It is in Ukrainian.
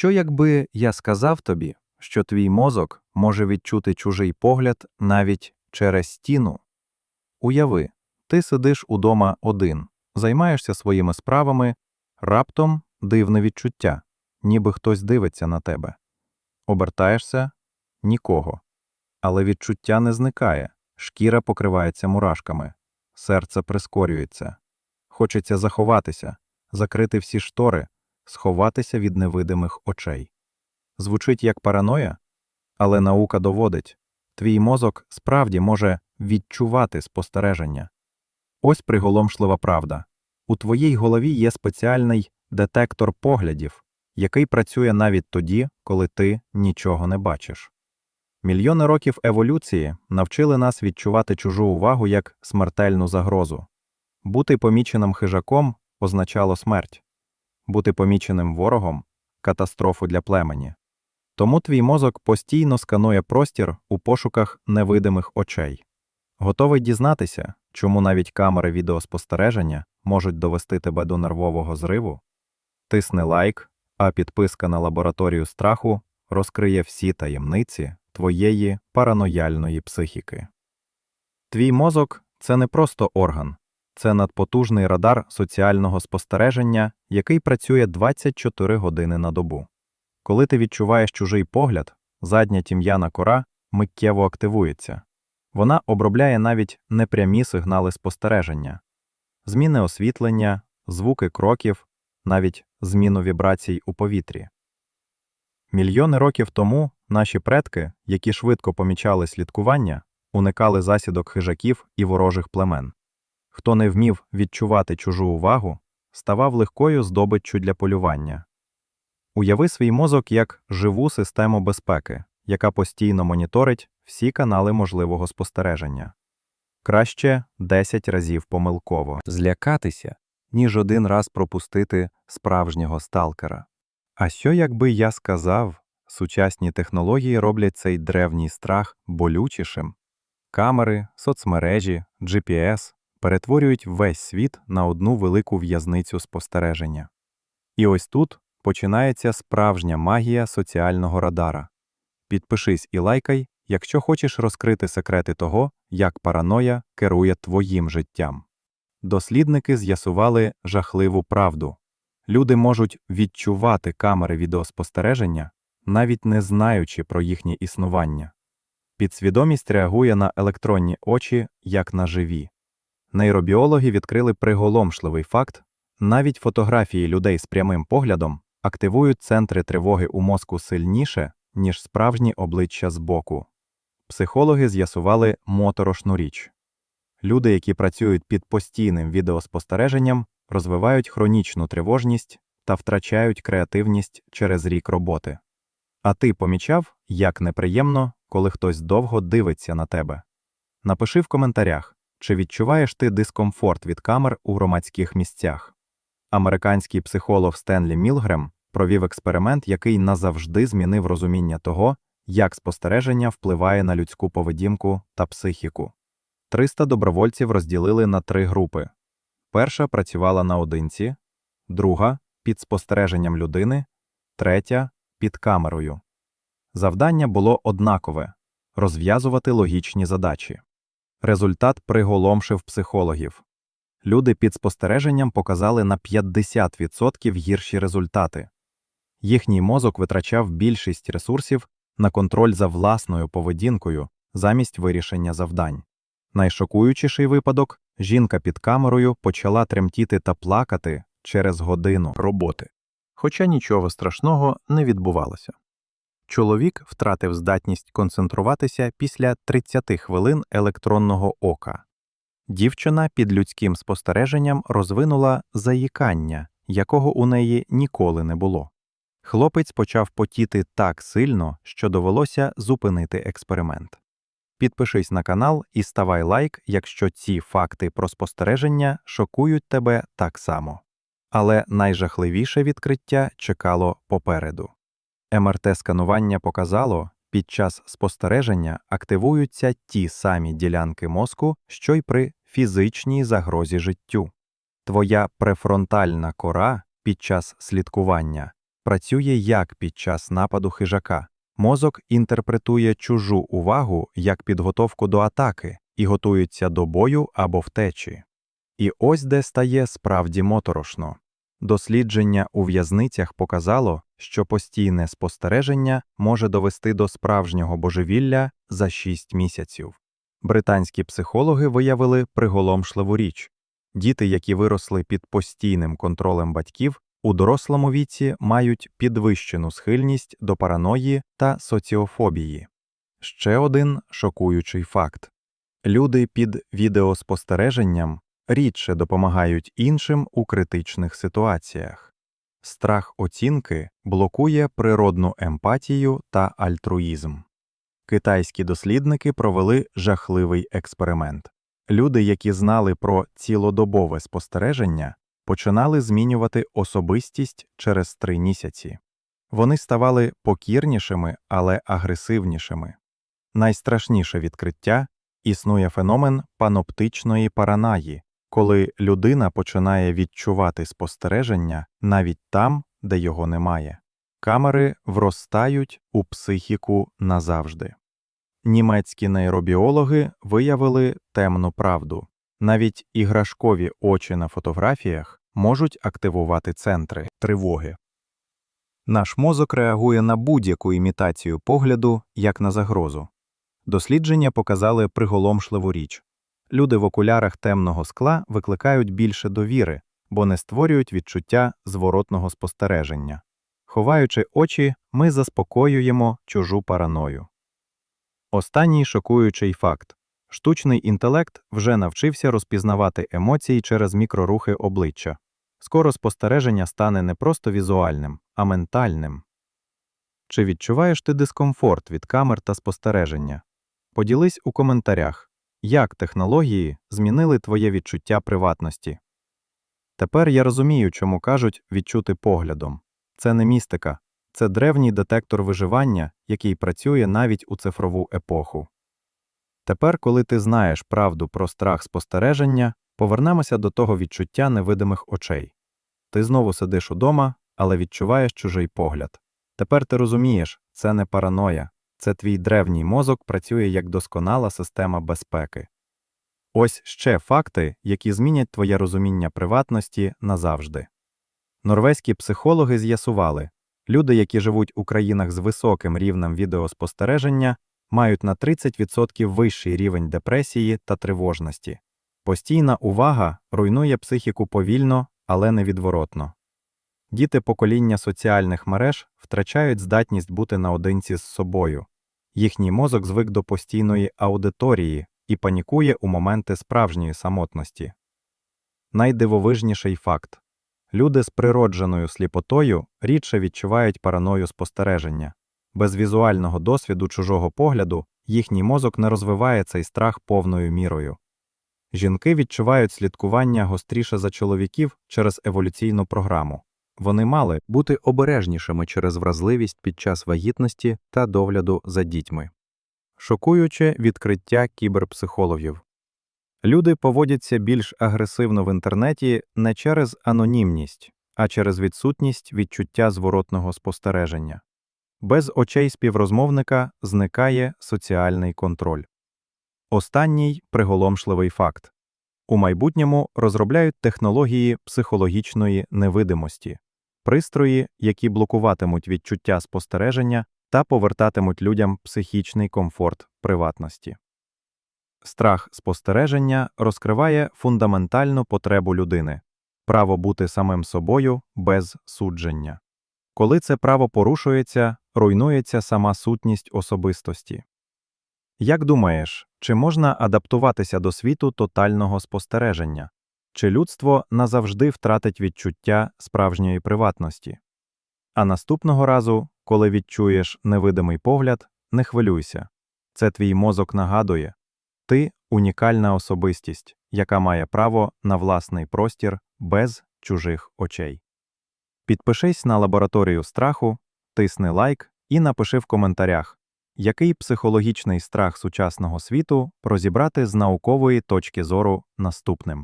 що якби я сказав тобі, що твій мозок може відчути чужий погляд навіть через стіну? Уяви, ти сидиш удома один, займаєшся своїми справами, раптом дивне відчуття, ніби хтось дивиться на тебе. Обертаєшся нікого. Але відчуття не зникає, шкіра покривається мурашками, серце прискорюється. Хочеться заховатися, закрити всі штори, сховатися від невидимих очей. Звучить як параноя, але наука доводить твій мозок справді може відчувати спостереження. Ось приголомшлива правда. У твоїй голові є спеціальний детектор поглядів, який працює навіть тоді, коли ти нічого не бачиш. Мільйони років еволюції навчили нас відчувати чужу увагу як смертельну загрозу. Бути поміченим хижаком означало смерть, бути поміченим ворогом катастрофу для племені. Тому твій мозок постійно сканує простір у пошуках невидимих очей. Готовий дізнатися, чому навіть камери відеоспостереження можуть довести тебе до нервового зриву? Тисни лайк, а підписка на лабораторію страху розкриє всі таємниці твоєї паранояльної психіки. Твій мозок це не просто орган, це надпотужний радар соціального спостереження, який працює 24 години на добу. Коли ти відчуваєш чужий погляд, задня тім'яна кора миттєво активується. Вона обробляє навіть непрямі сигнали спостереження, зміни освітлення, звуки кроків, навіть зміну вібрацій у повітрі. Мільйони років тому наші предки, які швидко помічали слідкування, уникали засідок хижаків і ворожих племен. Хто не вмів відчувати чужу увагу, ставав легкою здобиччю для полювання. Уяви свій мозок як живу систему безпеки, яка постійно моніторить всі канали можливого спостереження. Краще 10 разів помилково злякатися, ніж один раз пропустити справжнього сталкера. А що якби я сказав, сучасні технології роблять цей древній страх болючішим? Камери, соцмережі, GPS перетворюють весь світ на одну велику в'язницю спостереження. І ось тут починається справжня магія соціального радара. Підпишись і лайкай, якщо хочеш розкрити секрети того, як параноя керує твоїм життям. Дослідники з'ясували жахливу правду. Люди можуть відчувати камери відеоспостереження, навіть не знаючи про їхнє існування. Підсвідомість реагує на електронні очі як на живі. Нейробіологи відкрили приголомшливий факт навіть фотографії людей з прямим поглядом активують центри тривоги у мозку сильніше, ніж справжні обличчя збоку. Психологи з'ясували моторошну річ. Люди, які працюють під постійним відеоспостереженням, розвивають хронічну тривожність та втрачають креативність через рік роботи. А ти помічав, як неприємно, коли хтось довго дивиться на тебе? Напиши в коментарях, чи відчуваєш ти дискомфорт від камер у громадських місцях. Американський психолог Стенлі Мілгрем провів експеримент, який назавжди змінив розуміння того, як спостереження впливає на людську поведінку та психіку. 300 добровольців розділили на три групи. Перша працювала наодинці, друга під спостереженням людини, третя під камерою. Завдання було однакове розв'язувати логічні задачі. Результат приголомшив психологів. Люди під спостереженням показали на 50% гірші результати. Їхній мозок витрачав більшість ресурсів на контроль за власною поведінкою замість вирішення завдань. Найшокуючіший випадок жінка під камерою почала тремтіти та плакати через годину роботи. Хоча нічого страшного не відбувалося. Чоловік втратив здатність концентруватися після 30 хвилин електронного ока. Дівчина під людським спостереженням розвинула заїкання, якого у неї ніколи не було. Хлопець почав потіти так сильно, що довелося зупинити експеримент. Підпишись на канал і ставай лайк, якщо ці факти про спостереження шокують тебе так само. Але найжахливіше відкриття чекало попереду. МРТ-сканування показало, під час спостереження активуються ті самі ділянки мозку, що й при фізичній загрозі життю. Твоя префронтальна кора під час слідкування працює як під час нападу хижака. Мозок інтерпретує чужу увагу як підготовку до атаки і готується до бою або втечі. І ось де стає справді моторошно. Дослідження у в'язницях показало, що постійне спостереження може довести до справжнього божевілля за 6 місяців. Британські психологи виявили приголомшливу річ. Діти, які виросли під постійним контролем батьків, у дорослому віці мають підвищену схильність до параної та соціофобії. Ще один шокуючий факт. Люди під відеоспостереженням рідше допомагають іншим у критичних ситуаціях. Страх оцінки блокує природну емпатію та альтруїзм. Китайські дослідники провели жахливий експеримент. Люди, які знали про цілодобове спостереження, починали змінювати особистість через три місяці. Вони ставали покірнішими, але агресивнішими. Найстрашніше відкриття існує феномен паноптичної паранаї, коли людина починає відчувати спостереження навіть там, де його немає. Камери вростають у психіку назавжди. Німецькі нейробіологи виявили темну правду. Навіть іграшкові очі на фотографіях можуть активувати центри тривоги. Наш мозок реагує на будь-яку імітацію погляду як на загрозу. Дослідження показали приголомшливу річ. Люди в окулярах темного скла викликають більше довіри, бо не створюють відчуття зворотного спостереження. Ховаючи очі, ми заспокоюємо чужу параною. Останній шокуючий факт штучний інтелект вже навчився розпізнавати емоції через мікрорухи обличчя. Скоро спостереження стане не просто візуальним, а ментальним. Чи відчуваєш ти дискомфорт від камер та спостереження? Поділись у коментарях, як технології змінили твоє відчуття приватності. Тепер я розумію, чому кажуть відчути поглядом. Це не містика, це древній детектор виживання, який працює навіть у цифрову епоху. Тепер, коли ти знаєш правду про страх спостереження, повернемося до того відчуття невидимих очей. Ти знову сидиш удома, але відчуваєш чужий погляд. Тепер ти розумієш, це не параноя, це твій древній мозок працює як досконала система безпеки. Ось ще факти, які змінять твоє розуміння приватності назавжди. Норвезькі психологи з'ясували, люди, які живуть у країнах з високим рівнем відеоспостереження, мають на 30% вищий рівень депресії та тривожності. Постійна увага руйнує психіку повільно, але невідворотно. Діти покоління соціальних мереж втрачають здатність бути наодинці з собою. Їхній мозок звик до постійної аудиторії і панікує у моменти справжньої самотності. Найдивовижніший факт люди з природженою сліпотою рідше відчувають параною спостереження. Без візуального досвіду чужого погляду їхній мозок не розвиває цей страх повною мірою. Жінки відчувають слідкування гостріше за чоловіків через еволюційну програму. Вони мали бути обережнішими через вразливість під час вагітності та догляду за дітьми. Шокуюче відкриття кіберпсихологів. Люди поводяться більш агресивно в інтернеті не через анонімність, а через відсутність відчуття зворотного спостереження. Без очей співрозмовника зникає соціальний контроль. Останній приголомшливий факт у майбутньому розробляють технології психологічної невидимості, пристрої, які блокуватимуть відчуття спостереження та повертатимуть людям психічний комфорт приватності. Страх спостереження розкриває фундаментальну потребу людини право бути самим собою без судження. Коли це право порушується, руйнується сама сутність особистості. Як думаєш, чи можна адаптуватися до світу тотального спостереження? Чи людство назавжди втратить відчуття справжньої приватності? А наступного разу, коли відчуєш невидимий погляд, не хвилюйся. Це твій мозок нагадує ти унікальна особистість, яка має право на власний простір без чужих очей. Підпишись на лабораторію страху, тисни лайк і напиши в коментарях, який психологічний страх сучасного світу розібрати з наукової точки зору наступним.